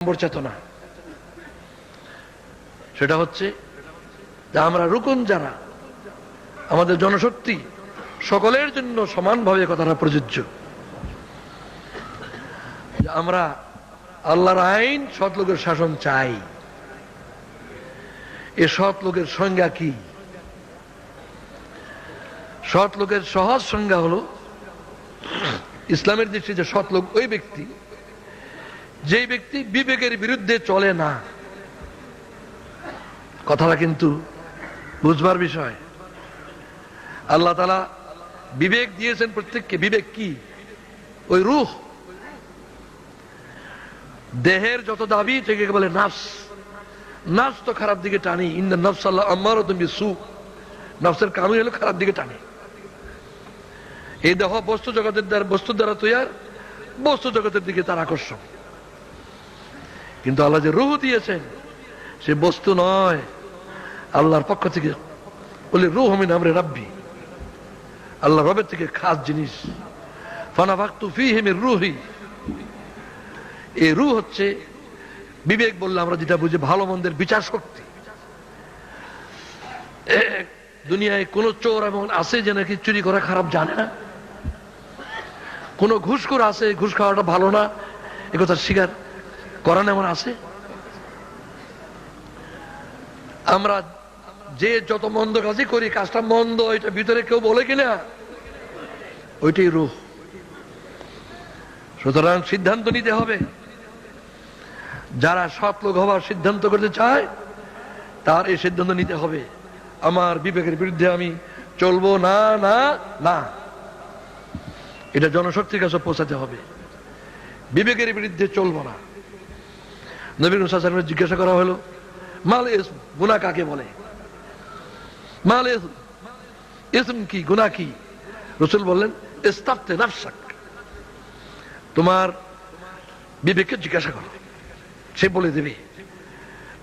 নম্বর চেতনা। সেটা হচ্ছে যে আমরা রুকুন যারা, আমাদের জনশক্তি সকলের জন্য সমানভাবে কথাটা প্রযোজ্য। আমরা আল্লাহর আইন, সৎ লোকের শাসন চাই। এ সৎ লোকের সংজ্ঞা কি? সৎ লোকের সহজ সংজ্ঞা হলো, ইসলামের দৃষ্টিতে সৎ লোক ওই ব্যক্তি যেই ব্যক্তি বিবেকের বিরুদ্ধে চলে না। কথাটা কিন্তু বুঝবার বিষয়। আল্লাহ তালা বিবেক দিয়েছেন প্রত্যেককে। বিবেক কি? ওই রুহ। দেহের যত দাবি থেকে বলে নাফস। নাফস তো খারাপ দিকে টানি। ইন্দা নফস আল্লাহ আমারও তুমি সু নফসের কানুন হলো খারাপ দিকে টানি। এই দেহ বস্তু জগতের দ্বারা বস্তুর দ্বারা তৈয়ার, বস্তু জগতের দিকে তার আকর্ষণ। কিন্তু আল্লাহ যে রুহ দিয়েছেন, সে বস্তু নয়। আল্লাহর পক্ষ থেকে বলে, রুহ হমিন আমরে রাব্বি। আল্লাহ রবের থেকে খাস জিনিস। ফানা ভাক্তু ফি হেমের রুহি। এই রু হচ্ছে, বিবেক বললে আমরা যেটা বুঝি ভালো মন্দের বিচার শক্তি। দুনিয়ায় কোন চোর এমন আছে যে নাকি চুরি করা খারাপ জানে না? কোন ঘুষখোর আছে, ঘুষ খাওয়াটা ভালো না, এ কথা করান এমন আছে? আমরা যে যত মন্দ কাজই করি, কাজটা মন্দ, এটা ভিতরে কেউ বলে কিনা? ওইটাই রূহ। সুতরাং সিদ্ধান্ত নিতে হবে। যারা সৎ লোক হওয়ার সিদ্ধান্ত করতে চায়, তার এই সিদ্ধান্ত নিতে হবে। আমার বিবেকের বিরুদ্ধে আমি চলবো, না না না। এটা জনশক্তির কাছে পৌঁছাতে হবে। বিবেকের বিরুদ্ধে চলবো না। নবীন সাসানের জিজ্ঞাসা করা হলো, মাল ইসম গুনা কাকে বলে? মাল ইসম ইসম কি গুনা কি? রসুল বললেন, ইস্তাফতে নাফসাক, তোমার বিবেককে জিজ্ঞাসা করো, সে বলে দেবে,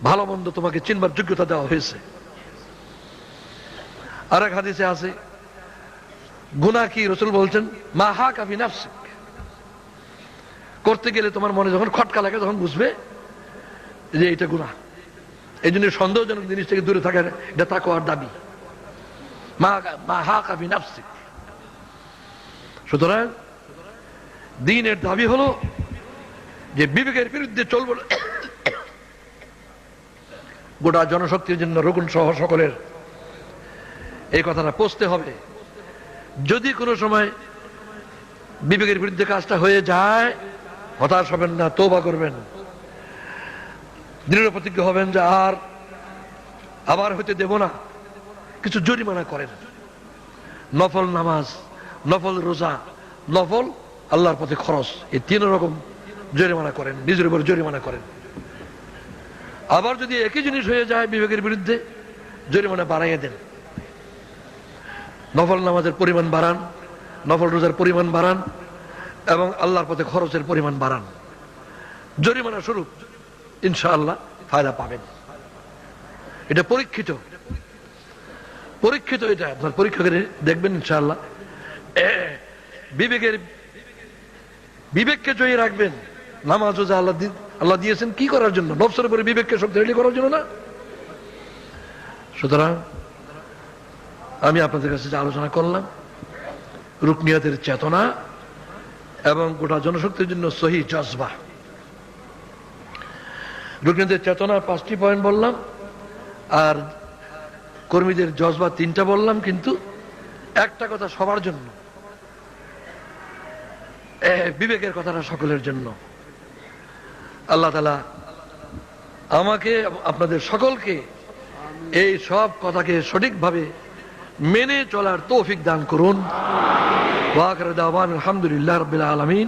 ভালো মন্দ তোমাকে চিনবার যোগ্যতা দেওয়া হয়েছে। আর এক হাদিসে আছে গুনা কি? রসুল বলছেন, মা হা কাফি নাফসিক, করতে গেলে তোমার মনে যখন খটকা লাগে তখন বুঝবে যে এটা গুণা এই জন্য সন্দেহজনক জিনিস থেকে দূরে থাকার এটা তাকওয়ার দাবি। মা হা কাফি নাফসিক। সুতরাং দিনের দাবি হলো যে বিবেকের বিরুদ্ধে চলব গোটা জনশক্তির জন্য রগুন সহ সকলের এই কথাটা পৌঁছতে হবে। যদি কোনো সময় বিবেকের বিরুদ্ধে কাজটা হয়ে যায়, হতাশ হবেন না তোবা করবেন। দৃঢ় প্রতিজ্ঞ হবেন যে আর আবার হইতে দেব না। কিছু জরিমানা করেন। নফল নামাজ, নফল রোজা, নফল আল্লাহর পথে খরচ, এই তিন রকম জরিমানা করেন, নিজের উপর জরিমানা করেন। আবার যদি একই জিনিস হয়ে যায় বিবেকের বিরুদ্ধে, জরিমানা বাড়াইয়ে দেন। নফল নামাজের পরিমাণ বাড়ান, নফল রোজার পরিমাণ বাড়ান, এবং আল্লাহর পথে খরচের পরিমাণ বাড়ান। জরিমানা স্বরূপ ইনশাআল্লাহ ফায়দা পাবেন। এটা পরীক্ষিত। পরীক্ষিত এটা, আপনার পরীক্ষা করে দেখবেন ইনশাআল্লাহ। বিবেকের, বিবেককে জয়ী রাখবেন। নামাজ রোজা আল্লাহ আল্লাহ দিয়েছেন কি করার জন্য? নবসের উপরে বিবেককে শক্তিশালী করার জন্য না? সুতরাং আমি আপনাদের কাছে যে আলোচনা করলাম রুকনিয়াতের চেতনা এবং গোটা জনশক্তির জন্য সহি জজবা। রুকনিয়াতের চেতনা পাঁচটি পয়েন্ট বললাম, আর কর্মীদের জজবা তিনটা বললাম, কিন্তু একটা কথা সবার জন্য। বিবেকের কথাটা সকলের জন্য। আল্লাহ তালা আমাকে, আপনাদের সকলকে এই সব কথাকে সঠিকভাবে মেনে চলার তৌফিক দান করুন। আলহামদুলিল্লাহ রবিল আলমিন।